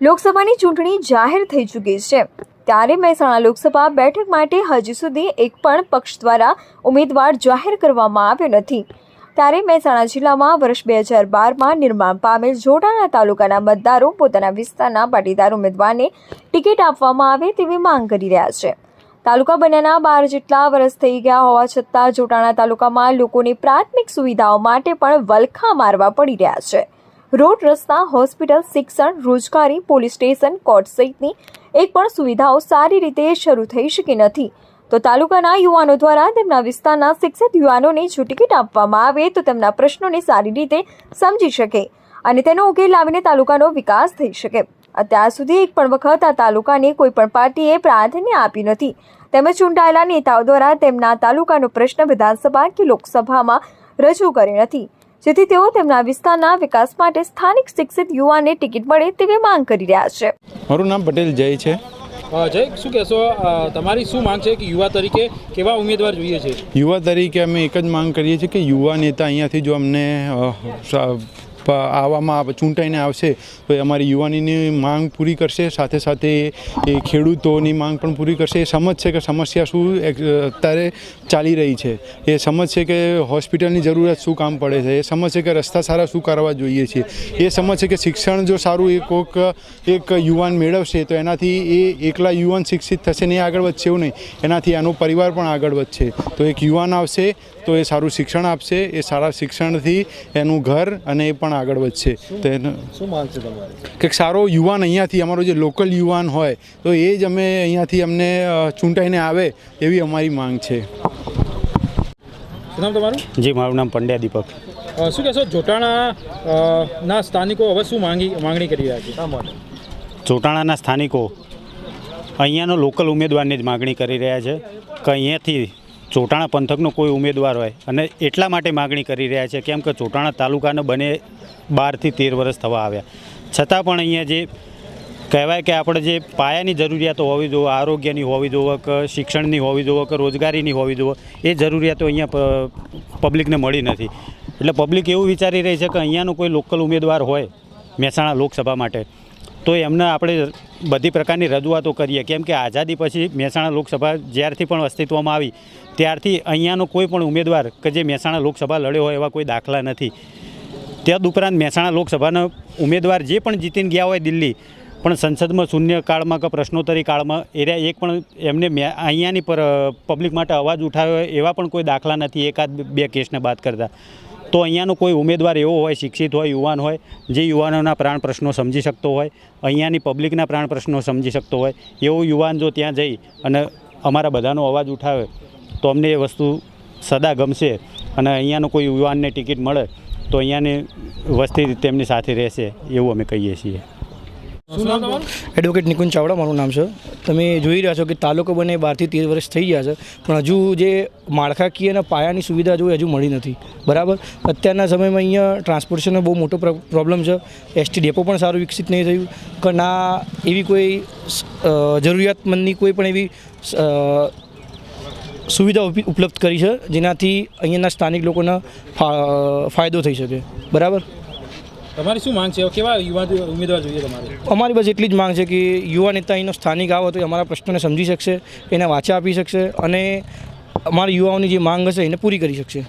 લોકસભાની ચૂંટણી જાહેર થઈ ચૂકી છે. ત્યારે મહેસાણા લોકસભા બેઠક માટે હજી સુધી એક પણ પક્ષ દ્વારા ઉમેદવાર જાહેર કરવામાં આવ્યો નથી. ત્યારે મહેસાણા જિલ્લામાં વર્ષ બે હજાર બારમાં નિર્માણ પામેલ જોટાણા તાલુકાના મતદારો પોતાના વિસ્તારના પાટીદાર ઉમેદવારને ટિકિટ આપવામાં આવે તેવી માંગ કરી રહ્યા છે. તાલુકા બન્યાના બાર જેટલા વર્ષ થઈ ગયા હોવા છતાં જોટાણા તાલુકામાં લોકોની પ્રાથમિક સુવિધાઓ માટે પણ વલખા મારવા પડી રહ્યા છે. રોડ રસ્તા, હોસ્પિટલ, શિક્ષણ, રોજગારી, પોલીસ સ્ટેશન, કોર્ટ સહિતની એક પણ સુવિધાઓ સારી રીતે શરૂ થઈ શકી નથી. તો તાલુકાના યુવાનો દ્વારા તેમના વિસ્તારના શિક્ષિત યુવાનોને જો ટિકિટ આપવામાં આવે તો તેમના પ્રશ્નોને સારી રીતે સમજી શકે અને તેનો ઉકેલ લાવીને તાલુકાનો વિકાસ થઈ શકે. અત્યાર સુધી એક પણ વખત આ તાલુકાને કોઈ પણ પાર્ટીએ પ્રાધાન્ય આપી નથી. તેમજ ચૂંટાયેલા નેતાઓ દ્વારા તેમના તાલુકાનો પ્રશ્ન વિધાનસભા કે લોકસભામાં રજૂ કર્યો નથી. જેથી તેઓ તેમના વિસ્તારના વિકાસ માટે સ્થાનિક શિક્ષિત યુવાને ટિકિટ મળે તેવી માંગ કરી રહ્યા છે. મારું નામ પટેલ જય છે. જય શું કહેશો? તમારી શું માંગ છે કે યુવા તરીકે કેવા ઉમેદવાર જોઈએ છે? યુવા તરીકે અમે એક જ માંગ કરીએ છીએ કે યુવા નેતા અહીંયાથી જો અમને આવવામાં આવે- ચૂંટાઈને આવશે તો એ અમારી યુવાનીની માંગ પૂરી કરશે. સાથે સાથે એ ખેડૂતોની માંગ પણ પૂરી કરશે. એ સમજશે કે સમસ્યા શું અત્યારે ચાલી રહી છે. એ સમજશે કે હોસ્પિટલની જરૂરિયાત શું કામ પડે છે? એ સમજશે કે રસ્તા સારા શું કરવા જોઈએ છે? એ સમજશે કે શિક્ષણ જો સારું એ કોઈક એક યુવાન મેળવશે તો એનાથી એ એકલા યુવાન શિક્ષિત થશે ને એ આગળ વધશે એવું નહીં. એનાથી એનો પરિવાર પણ આગળ વધશે. તો એક યુવાન આવશે તો એ સારું શિક્ષણ આપશે એ સારા શિક્ષણથી એનું ઘર અને એ પણ આગળ વધશે. તો એનો શું છે તમારી? કંઈક સારો યુવાન અહીંયાથી અમારો જે લોકલ યુવાન હોય તો એ જ અમે અહીંયાથી અમને ચૂંટાઈને આવે એવી અમારી માંગ છે. શું નામ તમારું? જી મારું નામ પંડ્યા દીપક. શું કહેશો જોટાણા ના સ્થાનિકો હવે શું માંગી માંગણી કરી રહ્યા છે? જોટાણાના સ્થાનિકો અહીંયાનો લોકલ ઉમેદવારની જ માગણી કરી રહ્યા છે કે અહીંયાથી ચોટાણા પંથકનો કોઈ ઉમેદવાર હોય અને એટલા માટે માગણી કરી રહ્યા છે કેમ કે ચોટાણા તાલુકાનો બને બારથી તેર વર્ષ થવા આવ્યા. છતાં પણ અહીંયા જે કહેવાય કે આપણે જે પાયાની જરૂરિયાતો હોવી જોઈએ, આરોગ્યની હોવી જોઈએ, કે શિક્ષણની હોવી જોઈએ, કે રોજગારીની હોવી જોઈએ, એ જરૂરિયાતો અહીંયા પબ્લિકને મળી નથી. એટલે પબ્લિક એવું વિચારી રહી છે કે અહીંયાનો કોઈ લોકલ ઉમેદવાર હોય મહેસાણા લોકસભા માટે, તો એમને આપણે બધી પ્રકારની રજૂઆતો કરીએ. કેમ કે આઝાદી પછી મહેસાણા લોકસભા જ્યારથી પણ અસ્તિત્વમાં આવી, ત્યારથી અહીંયાનો કોઈ પણ ઉમેદવાર કે જે મહેસાણા લોકસભા લડ્યો હોય એવા કોઈ દાખલા નથી. તદ ઉપરાંત મહેસાણા લોકસભાના ઉમેદવાર જે પણ જીતીને ગયા હોય દિલ્હી પણ સંસદમાં શૂન્યકાળમાં કે પ્રશ્નોત્તરી કાળમાં એરિયા એક પણ એમને અહીંયાની પર પબ્લિક માટે અવાજ ઉઠાવ્યો એવા પણ કોઈ દાખલા નથી, એકાદ બે કેસને બાદ કરતા. તો અહીંયાનો કોઈ ઉમેદવાર એવો હોય, શિક્ષિત હોય, યુવાન હોય, જે યુવાનોના પ્રાણ પ્રશ્નો સમજી શકતો હોય, અહીંયાની પબ્લિકના પ્રાણ પ્રશ્નો સમજી શકતો હોય, એવો યુવાન જો ત્યાં જઈ અને અમારા બધાનો અવાજ ઉઠાવે, તો અમને એ વસ્તુ સદા ગમશે અને અહીંયાનો કોઈ યુવાનને ટિકિટ મળે, તો અહીંયાની વસ્તી તેમની સાથે રહેશે, એવું અમે કહીએ છીએ. એડવોકેટ નિકુંજ ચાવડા મારું નામ છે. તમે જોઈ રહ્યા છો કે તાલુકો બને બારથી તેર વર્ષ થઈ ગયા છે પણ હજુ જે માળખાકીય અને પાયાની સુવિધા જો હજુ મળી નથી. બરાબર? અત્યારના સમયમાં અહીંયા ટ્રાન્સપોર્ટેશનનો બહુ મોટો પ્રો- પ્રોબ્લેમ છે. એસટી ડેપો પણ સારું વિકસિત નહીં થયું. કે ના એવી કોઈ જરૂરિયાતમંદની કોઈ પણ એવી સુવિધા ઉપી- ઉપલબ્ધ કરી છે જેનાથી અહીંયાના સ્થાનિક લોકોને ફાયદો થઈ શકે. બરાબર? તમારી શું માંગ છે? કેવા યુવા ઉમેદવાર જોઈએ તમારે? અમારી બસ એટલી જ માંગ છે કે યુવા નેતા અહીંનો સ્થાનિક આવે તો એ અમારા પ્રશ્નોને સમજી શકશે, એને વાચા આપી શકશે અને અમારા યુવાઓની જે માંગ હશે એને પૂરી કરી શકશે.